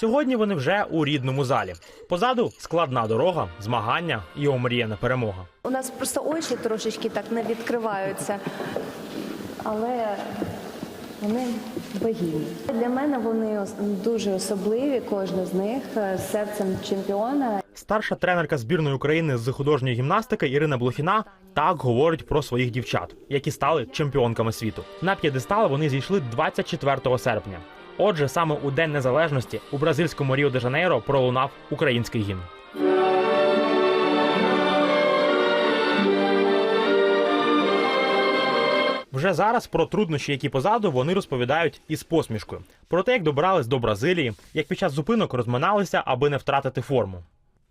Сьогодні вони вже у рідному залі. Позаду складна дорога, змагання і омріяна перемога. У нас просто очі трошечки так не відкриваються, але вони богині. Для мене вони дуже особливі, кожна з них е, з серцем чемпіона. Старша тренерка збірної України з художньої гімнастики Ірина Блохіна так говорить про своїх дівчат, які стали чемпіонками світу. На п'єдестал вони зійшли 24 серпня. Отже, саме у День Незалежності у бразильському Ріо де Жанейро пролунав український гімн. Вже зараз про труднощі, які позаду, вони розповідають із посмішкою. Про те, як добрались до Бразилії, як під час зупинок розминалися, аби не втратити форму.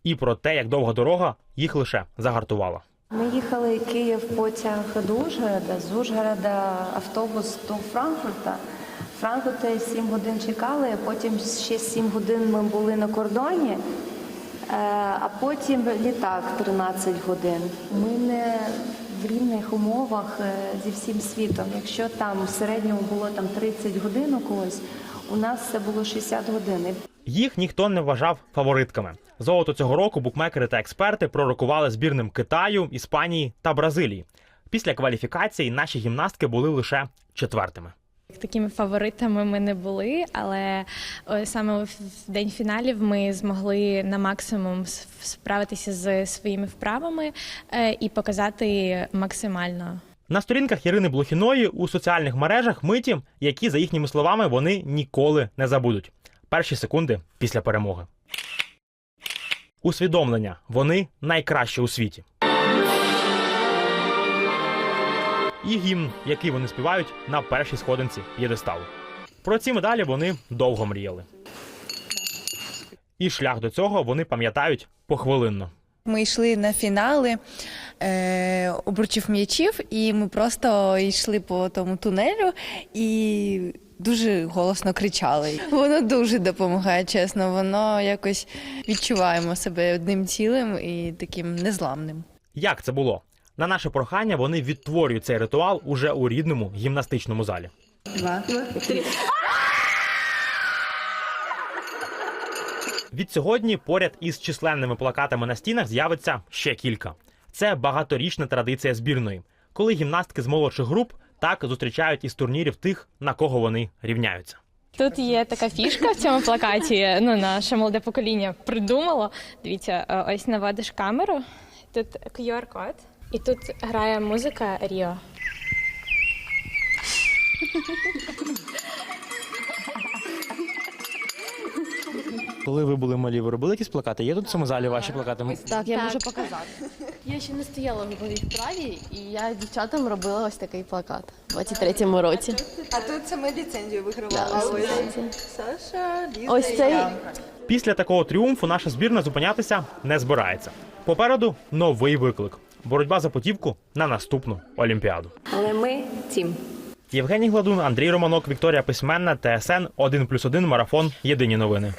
І про те, як довга дорога їх лише загартувала. Ми їхали Київ потяг до Ужгорода, з Ужгорода автобус до Франкфурта. В Франкфурті 7 годин чекали, потім ще 7 годин ми були на кордоні, е, а потім літак 13 годин. Ми не в рівних умовах е, зі всім світом. Якщо там в середньому було там 30 годин у когось, у нас це було 60 годин. Їх ніхто не вважав фаворитками. Золото цього року букмекери та експерти пророкували збірним Китаю, Іспанії та Бразилії. Після кваліфікації наші гімнастки були лише четвертими. Такими фаворитами ми не були, але саме в день фіналів ми змогли на максимум справитися з своїми вправами е, і показати максимально. На сторінках Ірини Блохіної у соціальних мережах миті, які, за їхніми словами, вони ніколи не забудуть. Перші секунди після перемоги. Усвідомлення вони найкращі у світі. І гімн, який вони співають на першій сходинці єдесталу. Про ці медалі вони довго мріяли. І шлях до цього вони пам'ятають похвилинно. Ми йшли на фінали е, обручів м'ячів, і ми просто йшли по тому тунелю і дуже голосно кричали. Воно дуже допомагає, чесно. Воно якось відчуваємо себе одним цілим і таким незламним. Як це було? На наше прохання вони відтворюють цей ритуал уже у рідному гімнастичному залі. Від сьогодні поряд із численними плакатами на стінах з'явиться ще кілька. Це багаторічна традиція збірної, коли гімнастки з молодших груп так зустрічають із турнірів тих, на кого вони рівняються. Тут є така фішка в цьому плакаті. Ну, наше молоде покоління придумало. Дивіться, е, ось наводиш камеру. Тут QR-код, і тут грає музика Ріо. Коли ви були малі, ви робили якісь плакати? Є тут в цьому залі ваші плакати? Так, я можу показати. Я ще не стояла в груповій вправі, і я дівчатам робила ось такий плакат у 23-му році. А тут це ми ліцензію Да, вигравали. ось ліцензія. Саша, Ліза Ось цей Після такого тріумфу наша збірна зупинятися не збирається. Попереду новий виклик боротьба за потівку на наступну олімпіаду. Але ми тім. Євгеній Гладун, Андрій Романок, Вікторія Письменна, ТСН 1+,1 Марафон. Єдині новини.